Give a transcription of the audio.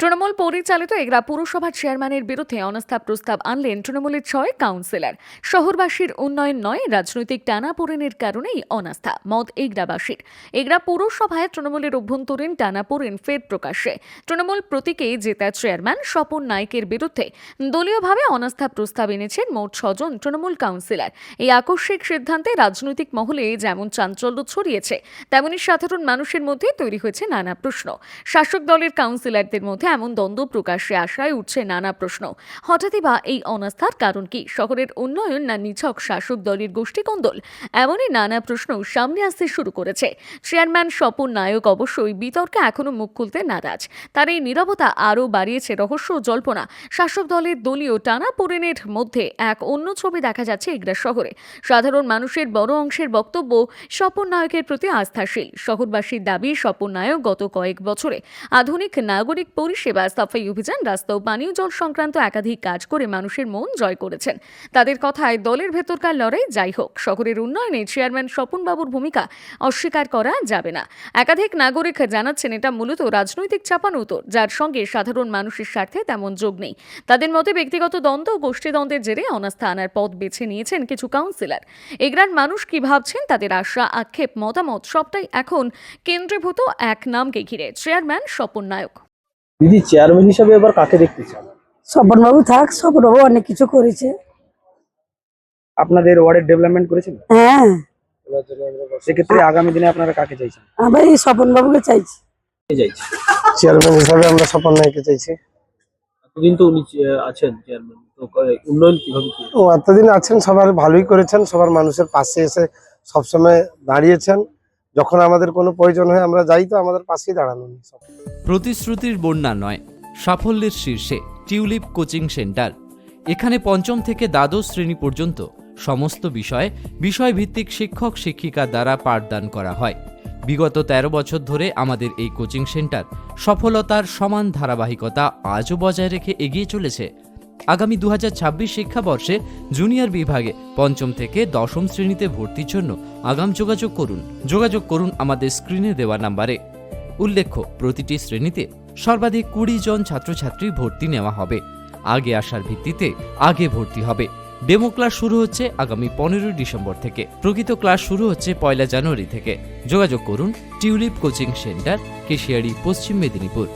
তৃণমূল পরিচালিত এগরা পুরসভার চেয়ারম্যানের বিরুদ্ধে অনাস্থা প্রস্তাব আনলেন তৃণমূলের ছয় কাউন্সিলর। শহরবাসীর উন্নয়ন নয়, রাজনৈতিক টানাপোড়েনের কারণেই অনাস্থা মত এগরাবাসীর। এগরা পুরসভায় তৃণমূলের অভ্যন্তরীণ টানাপোড়েন ফের প্রকাশ্যে। তৃণমূল প্রতীকে জেতা চেয়ারম্যান স্বপন নায়কের বিরুদ্ধে। দলীয়ভাবে অনাস্থা প্রস্তাব এনেছেন মোট ছজন তৃণমূল কাউন্সিলর। এই আকস্মিক সিদ্ধান্তে রাজনৈতিক মহলে যেমন চাঞ্চল্য ছড়িয়েছে, তেমনি সাধারণ মানুষের মধ্যে তৈরি হয়েছে নানা প্রশ্ন। শাসক দলের কাউন্সিলরদের মধ্যে এমন দ্বন্দ্ব প্রকাশ্যে আসায় উঠছে নানা প্রশ্ন। হঠাৎই বা এই অনাস্থার কারণ কি? শহরের উন্নয়ন না নিছক শাসক দলের গোষ্ঠীকন্দল? এমনই নানা প্রশ্ন সামনে আসতে শুরু করেছে। চেয়ারম্যান স্বপন নায়ক অবশ্যই বিতর্কে এখনও মুখ খুলতে নারাজ। তার এই নীরবতা আরও বাড়িয়েছে রহস্য জল্পনা। শাসক দলের দলীয় টানা পোড়েনের মধ্যে এক অন্য ছবি দেখা যাচ্ছে এগরা শহরে। সাধারণ মানুষের বড় অংশের বক্তব্য স্বপন নায়কের প্রতি আস্থাশীল। শহরবাসীর দাবি স্বপন নায়ক গত কয়েক বছরে আধুনিক নাগরিক পরিষেবা সাফাই অভিযান রাস্তা ও পানীয় জল সংক্রান্ত একাধিক কাজ করে মানুষের মন জয় করেছেন। তাদের কথায় দলের ভেতরকার লড়াই যাই হোক, শহরের উন্নয়নে চেয়ারম্যান স্বপনবাবুর ভূমিকা অস্বীকার করা যাবে না। একাধিক নাগরিক জানাচ্ছেন এটা মূলত রাজনৈতিক চাপানুতর যার সঙ্গে সাধারণ মানুষের স্বার্থে তেমন যোগ নেই। তাদের মতে ব্যক্তিগত দ্বন্দ্ব ও গোষ্ঠীদ্বন্দ্বের জেরে অনাস্থা আনার পথ বেছে নিয়েছেন কিছু কাউন্সিলর। এগ্রার মানুষ কি ভাবছেন তাদের আশা, আক্ষেপ, মতামত সবটাই এখন কেন্দ্রীভূত এক নামকে ঘিরে। চেয়ারম্যান স্বপন নায়ক। দিদি চেয়ারম্যান হিসাবে এবার কাকে দেখতে চান? স্বপনবাবু থাক স্বপনবাবু অনেক কিছু করেছে। আপনাদের ওয়ার্ডের ডেভেলপমেন্ট করেছেন? হ্যাঁ। সেক্ষেত্রে আগামী দিনে আপনারা কাকে চাইছেন? আমরা এই স্বপনবাবুকে চাইছি। কে চাইছেন চেয়ারম্যান হিসাবে আমরা স্বপন নাইকে চাইছি। এতদিন তো উনি আছেন চেয়ারম্যান তো উন্নয়ন কীভাবে ও এতদিন আছেন সবার ভালোই করেছেন সবার মানুষের পাশে এসে সবসময় দাঁড়িয়েছেন। যখন আমাদের কোনো প্রয়োজন হয় আমরা যাই তো আমাদের পাশেই দাঁড়ানো। প্রতিশ্রুতির বন্যা নয়, সাফল্যের শীর্ষে টিউলিপ কোচিং সেন্টার এখানে পঞ্চম থেকে দ্বাদশ শ্রেণি পর্যন্ত সমস্ত বিষয়ে বিষয়ভিত্তিক শিক্ষক শিক্ষিকা দ্বারা পাঠদান করা হয় বিগত ১৩ বছর ধরে আমাদের এই কোচিং সেন্টার সফলতার সমান ধারাবাহিকতা আজও বজায় রেখে এগিয়ে চলেছে আগামী দু শিক্ষাবর্ষে জুনিয়র বিভাগে পঞ্চম থেকে দশম শ্রেণীতে ভর্তির জন্য আগাম যোগাযোগ করুন। যোগাযোগ করুন আমাদের স্ক্রিনে দেওয়া নাম্বারে। উল্লেখ্য, প্রতিটি শ্রেণীতে সর্বাধিক কুড়ি জন ছাত্রছাত্রী ভর্তি নেওয়া হবে। আগে আসার ভিত্তিতে আগে ভর্তি হবে। ডেমো ক্লাস শুরু হচ্ছে আগামী পনেরোই ডিসেম্বর থেকে। প্রকৃত ক্লাস শুরু হচ্ছে পয়লা জানুয়ারি থেকে। যোগাযোগ করুন টিউলিপ কোচিং সেন্টার, কেশিয়ারি, পশ্চিম মেদিনীপুর।